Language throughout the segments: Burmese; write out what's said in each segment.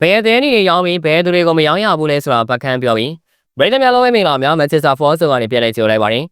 ဘယ်အသင်းတွေရောင်းပြီးဘယ်သူတွေကိုမရောင်းရဘူးလဲဆိုတာပတ်ခန်းပြောပြီးဗရိတ်များလုံးဝမင်္ဂလာများမန်ချက်စတာဖော့ဆိုကနေပြန်လဲကြိုလိုက်ပါတယ်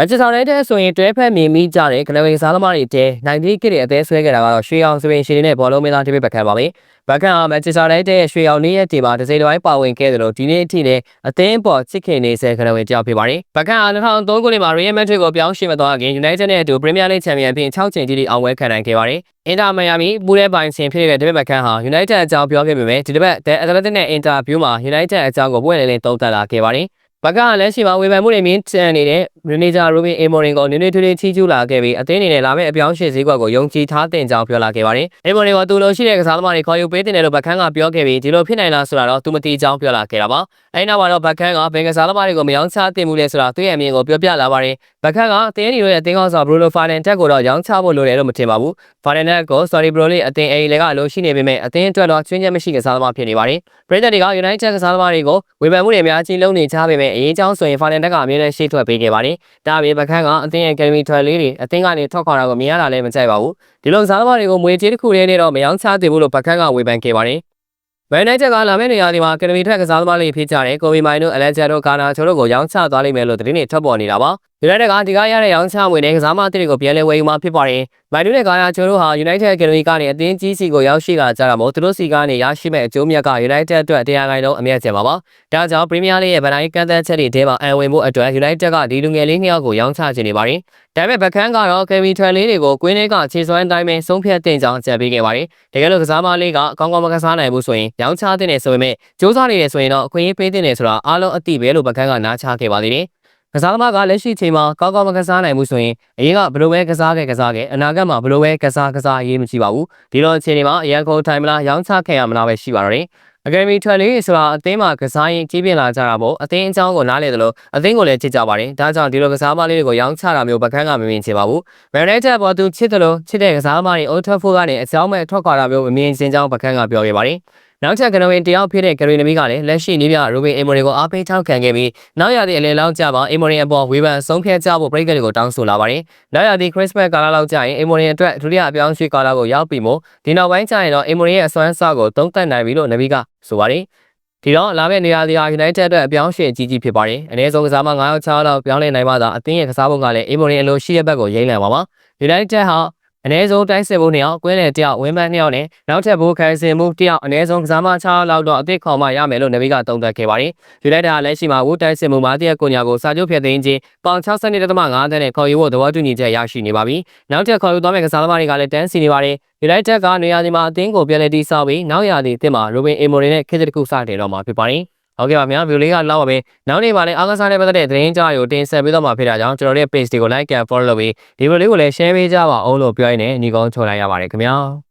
မန်ချက်စတာရဲ့ဆိုရင်တွဲဖက်မြင်မိကြတဲ့ကလဝေစားသမားတွေတဲ90ကစ်ရဲ့အသေးဆွဲခဲ့တာကတော့ရွှေအောင်စပင်ရှင်တွေနဲ့ဘောလုံးမင်းသားတစ်ပိပတ်ခန်းပါပဲဘက်ခန်းကမန်ချက်စတာရဲ့ရွှေအောင်နေ့ရက်ဒီမှာတစ်စိမ့်တစ်ပိုင်းပါဝင်ခဲ့တယ်လို့ဒီနေ့အထိလည်းအသင်းပေါ်ချစ်ခင်နေဆဲကလဝေတယောက်ဖြစ်ပါတယ်ဘက်ခန်းက2003ခုနှစ်မှာ Real Madrid ကိုပြောင်းရွှေ့မသွားခင် United နဲ့အတူ Premier League Champion ဖြစ်6ချိန်ကြီးအောင်ပွဲခံနိုင်ခဲ့ပါတယ်အင်တာမယာမီပူးတဲ့ပိုင်ရှင်ဖြစ်တဲ့ဒီဘက်ဘက်ခန်းဟာ United အကြောင်းပြောခဲ့ပေမဲ့ဒီတစ်ပတ် The Athletic နဲ့ Interview မှာ United အကြောင်းကိုပွင့်လင်းလင်းသုံးသပ်လာခဲ့ပါတယ်ဘက်ကလည်းရှိမှာဝေဖန်မှုတွေမြင့်တန်နေတဲ့ မန်နေဂျာရိုဘင်အေမိုရင်ကိုနည်းနည်းထွေးထွေးချီးကျူးလာခဲ့ပြီးအသင်းအနေနဲ့လာမယ့်အပြောင်းအရွှေ့ဈေးကွက်ကိုယုံကြည်ထားတင်ကြောင်းပြောလာခဲ့ပါတယ်။အေမိုရင်ကသူ့လိုရှိတဲ့ကစားသမားတွေခေါ်ယူပေးတင်တယ်လို့ဘက်ခန်းကပြောခဲ့ပြီးဒီလိုဖြစ်နိုင်လားဆိုတာတော့သူမသိကြောင်းပြောလာခဲ့တာပါ။အဲဒီနောက်မှာတော့ဘက်ခန်းကဘယ်ကစားသမားတွေကိုမယောင်းချတင်မှုလဲဆိုတာသူ့ရဲ့အမြင်ကိုပြောပြလာပါတယ်။ဘက်ခန်းကအသင်းတွေရဲ့အသင်းကောင်းဆောင်ဘရူလိုဖာနန်တက်ကိုတော့ရောင်းချဖို့လိုတယ်လို့မထင်ပါဘူး။ဖာနန်တက်ကို sorry bro လေးအသင်းအိမ်လည်းကအလိုရှိနေပေမဲ့အသင်းအတွက်တော့ချွင်းချက်မရှိကစားသမားဖြစ်နေပါတယ်။ပရိသတ်တွေက United ကစားသမားတွေကိုဝေဖန်မှုတွေအများကြီးလုပ်နေကြပေမဲ့အရေးကြောင်းဆိုရင်ဖာနန်တက်ကအမြဲတမ်းရှေ့ထွက်ပေးခဲ့ပါတယ်။ဒါအပြင်ဘက်ခန်းကအသင်းရဲ့ Academy ထွက်လေးတွေအသင်းကနေထွက်ခွာတာကိုမြင်ရတာလည်းမကြိုက်ပါဘူး။ဒီလိုစားသမားတွေကိုမွေကြေးတစ်ခုတည်းနဲ့တော့မယောင်းချသေးဘူးလို့ဘက်ခန်းကဝေဖန်ခဲ့ပါတယ်။မန်နိုင်ချက်ကလာမယ့်နေရာဒီမှာအကယ်ဒမီထက်ကစားသမားလေးဖြစ်ကြတဲ့ကိုဗီမိုင်တို့အလက်ဂျာတို့ကာနာချိုတို့ကိုရောင်းချသွားလိမ့်မယ်လို့သတင်းတွေထွက်ပေါ်နေတာပါ။ United ကဒီကရတဲ့ရောင်းချငွေနဲ့ကစားမအသစ်တွေကိုပြန်လည်ဝယ်ယူမှာဖြစ်ပါတယ်။မိုင်တို့နဲ့ကာနာချိုတို့ဟာ United Academy ကနေအသင်းကြီးစီကိုရောက်ရှိလာကြတာမို့သူတို့စီကနေရရှိမဲ့အကျိုးမြတ်က United အတွက်တရားခိုင်လုံးအမြတ်ကျန်ပါပါ။ဒါကြောင့် Premier League ရဲ့ဗန်နိုင်းကန်သက်ချက်တွေထဲမှာအံဝင်မှုအတွက် United ကဒီလူငယ်လေးနှစ်ယောက်ကိုရောင်းချခြင်းနေပါတယ်။ဒါပေမဲ့ဘက်ခန်းကတော့ Academy ထွန်လေးတွေကိုကွင်းထဲကခြေစွမ်းတိုင်းပဲဆုံးဖြတ်တင်ကြောင်းကြံပေးခဲ့ပါတယ်။တကယ်လို့ကစားမလေးကအကောင်းကောင်းမကစားနိုင်ဘူးဆိုရင်ရောင်းချတဲ့နေဆိုပေမဲ့စ조사နေတယ်ဆိုရင်တော့အခွင့်အရေးပေးတဲ့နေဆိုတာအားလုံးအတိပဲလို့ဘက်ခန်းကနားချခဲ့ပါသေးတယ်။ ကစားသမားကလက်ရှိချိန်မှာကောင်းကောင်းမကစားနိုင်ဘူးဆိုရင်အရင်ကဘယ်လိုပဲကစားခဲ့ကစားခဲ့အနာဂတ်မှာဘယ်လိုပဲကစားကစားရေးမရှိပါဘူးဒီလိုအခြေအနေမှာအရန်ကုန်ထိုင်မလားရောင်းချခဲ့ရမလားပဲရှိပါတော့တယ်အကယ်ဒမီထွက်လေးဆိုတာအသင်းမှာကစားရင်ကြီးပြင်းလာကြတာပေါ့အသင်းအကြောင်းကိုနားလည်တယ်လို့အသင်းကိုလည်းချစ်ကြပါတယ်ဒါကြောင့်ဒီလိုကစားမလေးတွေကိုရောင်းချတာမျိုးပကန်းကမမြင်ချင်ပါဘူးမန်နေဂျာပေါ်သူချစ်တယ်လို့ချစ်တဲ့ကစားမတွေအိုးထွက်ဖို့ကနေအကြောင်းမဲ့ထွက်ခွာတာမျိုးမမြင်ချင်ကြောင်းပကန်းကပြောခဲ့ပါတယ် နောက်ထပ်ကနဝင်တယောက်ဖြစ်တဲ့ဂရီနမီကလည်းလက်ရှိနေပြရိုဘင်အေမိုရီကိုအားပေးထောက်ခံခဲ့ပြီးနောက်ရသည့်အလဲလောက်ကြပါအေမိုရီအပေါ်ဝေဖန်ဆုံးဖြတ်ကြဖို့ပရိသတ်တွေကိုတောင်းဆိုလာပါတယ်။နောက်ရသည့်ခရစ်စမတ်ကာလလောက်ကြာရင်အေမိုရီအတွက်ဒုတိယအပြောင်းရွှေ့ကာလကိုရောက်ပြီမို့ဒီနောက်ပိုင်းကြာရင်တော့အေမိုရီရဲ့အစွမ်းအစကိုသုံးသပ်နိုင်ပြီလို့နမီကဆိုပါတယ်။ဒီတော့လာမယ့်နေရာဒီဟာ United အတွက်အပြောင်းရွှေ့ကြီးကြီးဖြစ်ပါတယ်။အနည်းဆုံးကစားမ9ယောက်6ယောက်လောက်ပြောင်းလဲနိုင်မှသာအသင်းရဲ့ကစားပုံကလည်းအေမိုရီအလိုရှိတဲ့ဘက်ကိုရိမ့်လန်ပါပါ။ United ဟာ အ ਨੇ ဆုံးတိုက်စစ်မှုနှစ်ယောက်ကွင်းလယ်တစ်ယောက်ဝင်းမန်းနှစ်ယောက်နဲ့နောက်ထပ်ဘိုးခိုင်စင်မှုတစ်ယောက်အ ਨੇ ဆုံးကစားမ6လောက်တော့အသစ်ခေါ်မှရမယ်လို့နေဗီကသုံးသပ်ခဲ့ပါတယ်။ယူနိုက်တက်ကလည်းရှိမှာဝူတိုက်စစ်မှုမှာတရက်ကိုညာကိုစာချုပ်ဖြတ်သိမ်းခြင်းပေါင်62.5တန်းနဲ့ခေါ်ယူဖို့သဘောတူညီချက်ရရှိနေပါပြီ။နောက်ထပ်ခေါ်ယူသွားမယ့်ကစားသမားတွေကလည်းတန်းစီနေပါတယ်။ယူနိုက်တက်ကနေရာဒီမှာအသင်းကိုပြန်လည်တည်ဆောက်ပြီးနောက်ရာသီအသင်းမှာရိုဘင်အေမိုရီနဲ့ခေတ်တစ်ခုစတင်တော့မှာဖြစ်ပါတယ်။ ဟုတ်ကဲ့ပါဗျာဗီဒီယိုလေးကလောက်ပါပဲနောက်နေ့ပါလဲအားကစားနဲ့ပတ်သက်တဲ့သတင်းကြားတွေကိုတင်ဆက်ပေးတော့မှာဖြစ်တာကြောင့်ကျွန်တော်တို့ရဲ့ page တွေကို like and follow လုပ်ပြီးဒီဗီဒီယိုလေးကိုလည်း share ပေးကြပါအောင်လို့ပြောရင်းနဲ့ညီကုန်းချုံလိုက်ရပါတယ်ခင်ဗျာ